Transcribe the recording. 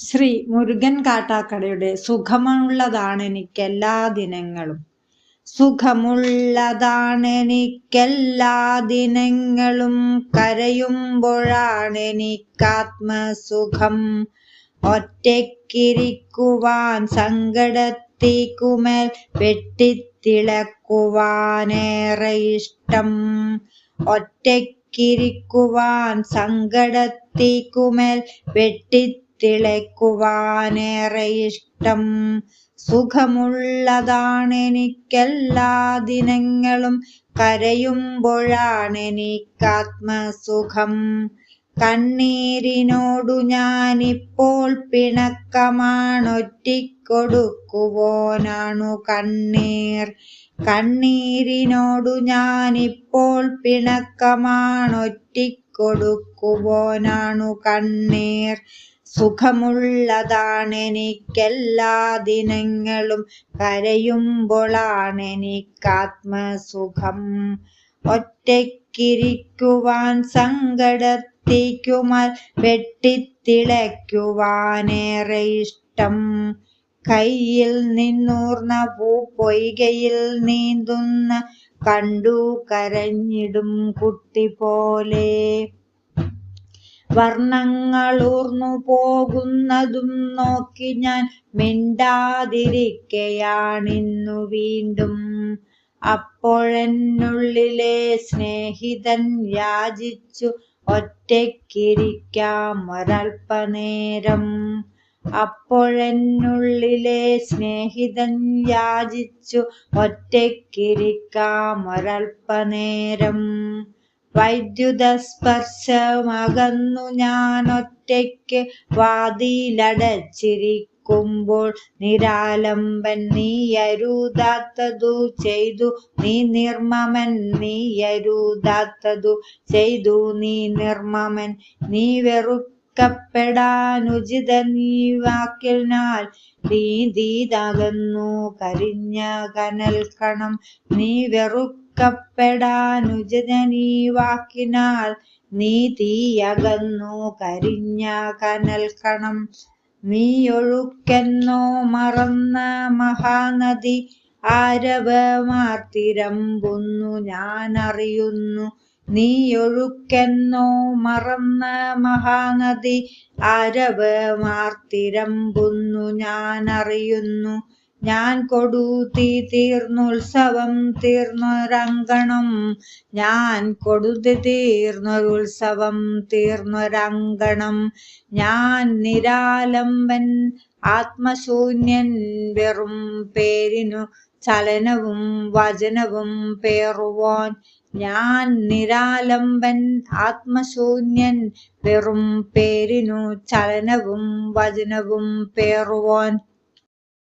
ശ്രീ മുരുകൻ കാട്ടാക്കടയുടെ സുഖമുള്ളതാണെനിക്കെല്ലാ ദിനങ്ങളും. സുഖമുള്ളതാണെനിക്കെല്ലാ ദിനങ്ങളും കരയുമ്പോഴാണെനിക്കാത്മസുഖം. ഒറ്റയ്ക്കിരിക്കുവാൻ സങ്കടത്തിക്കുമേൽ വെട്ടിത്തിളക്കുവാനേറെ ഇഷ്ടം. ഒറ്റയ്ക്കിരിക്കുവാൻ സങ്കടത്തേക്കുമേൽ വെട്ടിത്തിളക്കുവാനേറെ ഇഷ്ടം സുഖമുള്ളതാണെനിക്കെല്ലാ ദിനങ്ങളും കരയുമ്പോഴാണെനിക്കാത്മസുഖം. കണ്ണീരിനോടു ഞാനിപ്പോൾ പിണക്കമാണൊറ്റിക്കൊടുക്കുവോനാണു കണ്ണീർ. കണ്ണീരിനോടു ഞാനിപ്പോൾ പിണക്കമാണൊറ്റിക്കൊടുക്കുവോനാണു കണ്ണീർ. സുഖമുള്ളതാണെനിക്കെല്ലാ ദിനങ്ങളും കരയുമ്പോളാണെനിക്കാത്മസുഖം ഒറ്റയ്ക്കിരിക്കുവാൻ സങ്കടത്തിക്കുമാൽ വെട്ടിത്തിളയ്ക്കുവാനേറെ ഇഷ്ടം. കയ്യിൽ നിന്നൂർന്ന പൂ പൊയ്കയിൽ നീന്തുന്ന കണ്ടു കരഞ്ഞിടും കുട്ടി പോലെ വർണങ്ങളൂർന്നു പോകുന്നതും നോക്കി ഞാൻ മിണ്ടാതിരിക്കയാണിന്നു വീണ്ടും. അപ്പോഴെന്നുള്ളിലെ സ്നേഹിതൻ യാചിച്ചു ഒറ്റയ്ക്കിരിക്കാം ഒരൽപ്പനേരം. അപ്പോഴെന്നുള്ളിലെ സ്നേഹിതൻ യാചിച്ചു ഒറ്റയ്ക്കിരിക്കാം ഒരൽപ്പനേരം. വൈദ്യുത സ്പർശമകന്നു ഞാൻ ഒറ്റയ്ക്ക് വാതിലടച്ചിരിക്കുമ്പോൾ നിരാലംബൻ നീയരുതാത്തതു ചെയ്തു നീ നിർമ്മമൻ നീയരുതാത്തതു ചെയ്തു നീ നിർമ്മമൻ നീ വെറുക്കപ്പെടാനുചിത നീ വാക്കിനാൽ നീതീതകന്നു കരിഞ്ഞ കനൽ കണം നീ വെറുക്കപ്പെടാനുചിതനീ വാക്കിനാൽ നീ തീയകന്നു കരിഞ്ഞ കനൽക്കണം. നീയൊഴുക്കെന്നോ മറന്ന മഹാനദി ആരവമാർത്തിരമ്പുന്നു ഞാനറിയുന്നു. നീയൊഴുക്കെന്നോ മറന്ന മഹാനദി ആരവമാർത്തിരമ്പുന്നു ഞാൻ അറിയുന്നു ഞാൻ കൊടുതി തീർന്നുത്സവം തീർന്നൊരങ്കണം. ഞാൻ കൊടുതി തീർന്നൊരുത്സവം തീർന്നൊരങ്കണം. ഞാൻ നിരാലംബൻ ആത്മശൂന്യൻ വെറും പേരിനു ചലനവും വചനവും പേറുവാൻ. ഞാൻ നിരാലംബൻ ആത്മശൂന്യൻ വെറും പേരിനു ചലനവും വചനവും പേറുവാൻ.